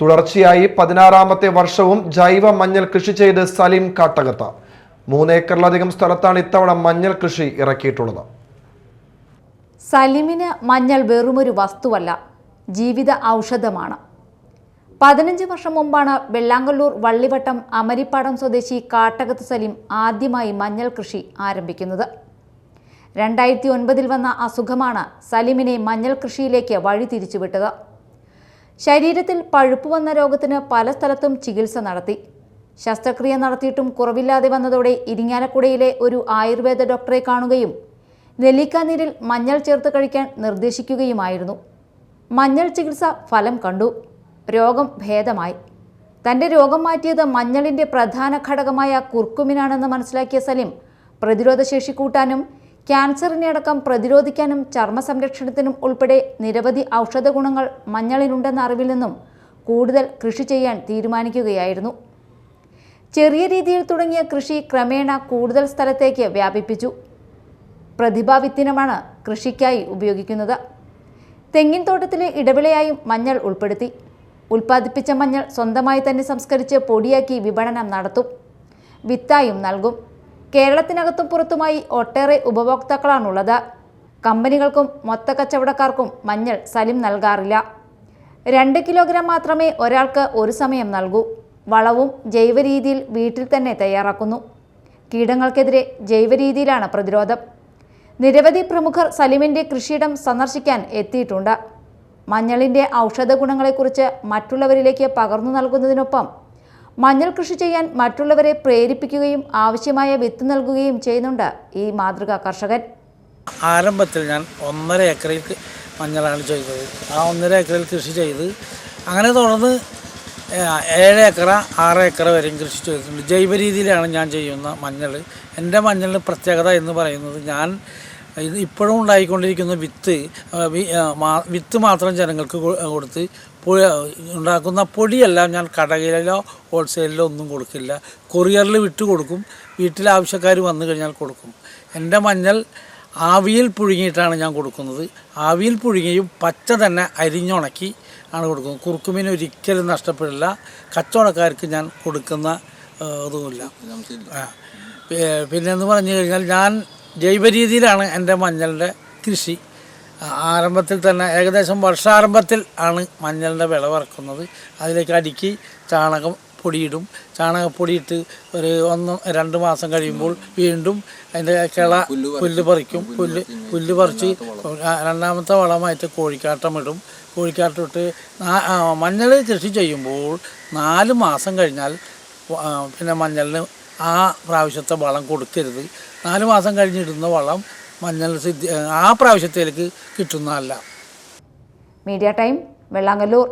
തുടർച്ചയായി പതിനാറാമത്തെ വർഷവും ജൈവ മഞ്ഞൾ കൃഷി ചെയ്ത് സലീം കാട്ടകത്ത്. മൂന്നേക്കറിലധികം സ്ഥലത്താണ് ഇത്തവണ മഞ്ഞൾ കൃഷി ഇറക്കിയിട്ടുള്ളത്. സലീമിന് മഞ്ഞൾ വെറുമൊരു വസ്തുവല്ല ജീവിത ഔഷധമാണ്. പതിനഞ്ച് വർഷം മുമ്പാണ് വെള്ളാങ്കല്ലൂർ വള്ളിവട്ടം അമരിപ്പാടം സ്വദേശി കാട്ടകത്ത് സലീം ആദ്യമായി മഞ്ഞൾ കൃഷി ആരംഭിക്കുന്നത്. രണ്ടായിരത്തി ഒൻപതിൽ വന്ന അസുഖമാണ് സലീമിനെ മഞ്ഞൾ കൃഷിയിലേക്ക് വഴി തിരിച്ചുവിട്ടത് ശരീരത്തിൽ പഴുപ്പ് വന്ന രോഗത്തിന് പല സ്ഥലത്തും ചികിത്സ നടത്തി. ശസ്ത്രക്രിയ നടത്തിയിട്ടും കുറവില്ലാതെ വന്നതോടെ ഇരിങ്ങാലക്കുടയിലെ ഒരു ആയുർവേദ ഡോക്ടറെ കാണുകയും നെല്ലിക്കാനീരിൽ മഞ്ഞൾ ചേർത്ത് കഴിക്കാൻ നിർദ്ദേശിക്കുകയുമായിരുന്നു. മഞ്ഞൾ ചികിത്സ ഫലം കണ്ടു. രോഗം ഭേദമായി. തന്റെ രോഗം മാറ്റിയത് മഞ്ഞളിന്റെ പ്രധാന ഘടകമായ കുർക്കുമിനാണെന്ന് മനസ്സിലാക്കിയ സലീം പ്രതിരോധശേഷി കൂട്ടാനും ക്യാൻസറിനെ അടക്കം പ്രതിരോധിക്കാനും ചർമ്മ സംരക്ഷണത്തിനും ഉൾപ്പെടെ നിരവധി ഔഷധ ഗുണങ്ങൾ മഞ്ഞളിനുണ്ടെന്ന അറിവിൽ നിന്നും കൂടുതൽ കൃഷി ചെയ്യാൻ തീരുമാനിക്കുകയായിരുന്നു. ചെറിയ രീതിയിൽ തുടങ്ങിയ കൃഷി ക്രമേണ കൂടുതൽ സ്ഥലത്തേക്ക് വ്യാപിപ്പിച്ചു. പ്രതിഭാവിത്തിനമാണ് കൃഷിക്കായി ഉപയോഗിക്കുന്നത്. തെങ്ങിൻ തോട്ടത്തിലെ ഇടവിളയായും മഞ്ഞൾ ഉൾപ്പെടുത്തി. ഉൽപ്പാദിപ്പിച്ച മഞ്ഞൾ സ്വന്തമായി തന്നെ സംസ്കരിച്ച് പൊടിയാക്കി വിപണനം നടത്തും. വിത്തായും നൽകും. കേരളത്തിനകത്തും പുറത്തുമായി ഒട്ടേറെ ഉപഭോക്താക്കളാണുള്ളത്. കമ്പനികൾക്കും മൊത്ത കച്ചവടക്കാർക്കും മഞ്ഞൾ സലിം നൽകാറില്ല. രണ്ട് കിലോഗ്രാം മാത്രമേ ഒരാൾക്ക് ഒരു സമയം നൽകൂ. വളവും ജൈവ രീതിയിൽ വീട്ടിൽ തന്നെ തയ്യാറാക്കുന്നു. കീടങ്ങൾക്കെതിരെ ജൈവ രീതിയിലാണ് പ്രതിരോധം. നിരവധി പ്രമുഖർ സലിമിന്റെ കൃഷിയിടം സന്ദർശിക്കാൻ എത്തിയിട്ടുണ്ട്. മഞ്ഞളിന്റെ ഔഷധ ഗുണങ്ങളെക്കുറിച്ച് മറ്റുള്ളവരിലേക്ക് പകർന്നു നൽകുന്നതിനൊപ്പം മഞ്ഞൾ കൃഷി ചെയ്യാൻ മറ്റുള്ളവരെ പ്രേരിപ്പിക്കുകയും ആവശ്യമായ വിത്ത് നൽകുകയും ചെയ്യുന്നുണ്ട് ഈ മാതൃകാ കർഷകൻ. ആരംഭത്തിൽ ഞാൻ ഒന്നര ഏക്കറിൽ മഞ്ഞളാണ് ചെയ്തത്. ആ ഒന്നര ഏക്കറിൽ കൃഷി ചെയ്ത് അങ്ങനെ തുടർന്ന് ഏഴ് ഏക്കറ ആറ് ഏക്കറ വരെയും കൃഷി ചെയ്തിട്ടുണ്ട്. ജൈവ രീതിയിലാണ് ഞാൻ ചെയ്യുന്ന മഞ്ഞൾ. എന്റെ മഞ്ഞളിന് പ്രത്യേകത എന്ന് പറയുന്നത് ഞാൻ ഇപ്പോഴും ഉണ്ടായിക്കൊണ്ടിരിക്കുന്ന വിത്ത് വിത്ത് മാത്രം ജനങ്ങൾക്ക് കൊടുത്ത് ഉണ്ടാക്കുന്ന പൊടിയെല്ലാം ഞാൻ കടയിലോ ഹോൾസെയിലോ ഒന്നും കൊടുക്കില്ല. കൊറിയറിൽ വിട്ട് കൊടുക്കും. വീട്ടിലെ ആവശ്യക്കാർ വന്നു കഴിഞ്ഞാൽ കൊടുക്കും. എന്റെ മഞ്ഞൾ ആവിയിൽ പുഴുങ്ങിയിട്ടാണ് ഞാൻ കൊടുക്കുന്നത്. ആവിയിൽ പുഴുങ്ങിയും പച്ച തന്നെ അരിഞ്ഞുണക്കി ആണ് കൊടുക്കുന്നത്. കുറുക്കുമീൻ ഒരിക്കലും നഷ്ടപ്പെടില്ല. കച്ചവടക്കാർക്ക് ഞാൻ കൊടുക്കുന്ന ഇതുമില്ല. പിന്നെ എന്ന് പറഞ്ഞു കഴിഞ്ഞാൽ ഞാൻ ജൈവ രീതിയിലാണ് എന്റെ മഞ്ഞളുടെ കൃഷി. ആരംഭത്തിൽ തന്നെ ഏകദേശം വർഷാരംഭത്തിൽ ആണ് മഞ്ഞളിന്റെ വിളവിറക്കുന്നത് അതിലേക്ക് അടുക്കി ചാണകം പൊടിയിടും. ചാണകപ്പൊടിയിട്ട് ഒരു ഒന്ന് രണ്ട് മാസം കഴിയുമ്പോൾ വീണ്ടും അതിന്റെ കിള പുല്ല് പറിക്കും. പുല്ല് പുല്ല് പറിച്ച് രണ്ടാമത്തെ വളമായിട്ട് കോഴിക്കാട്ടം ഇടും. കോഴിക്കാട്ടം ഇട്ട് മഞ്ഞൾ കൃഷി ചെയ്യുമ്പോൾ നാല് മാസം കഴിഞ്ഞാൽ പിന്നെ മഞ്ഞളിന് ആ പ്രാവശ്യത്തെ വളം കൊടുക്കരുത്. നാല് മാസം കഴിഞ്ഞിടുന്ന വളം മഞ്ഞൾ സിദ്ധി ആ പ്രാവശ്യത്തിലേക്ക് കിട്ടുന്നതല്ല. Media time Vellangallur.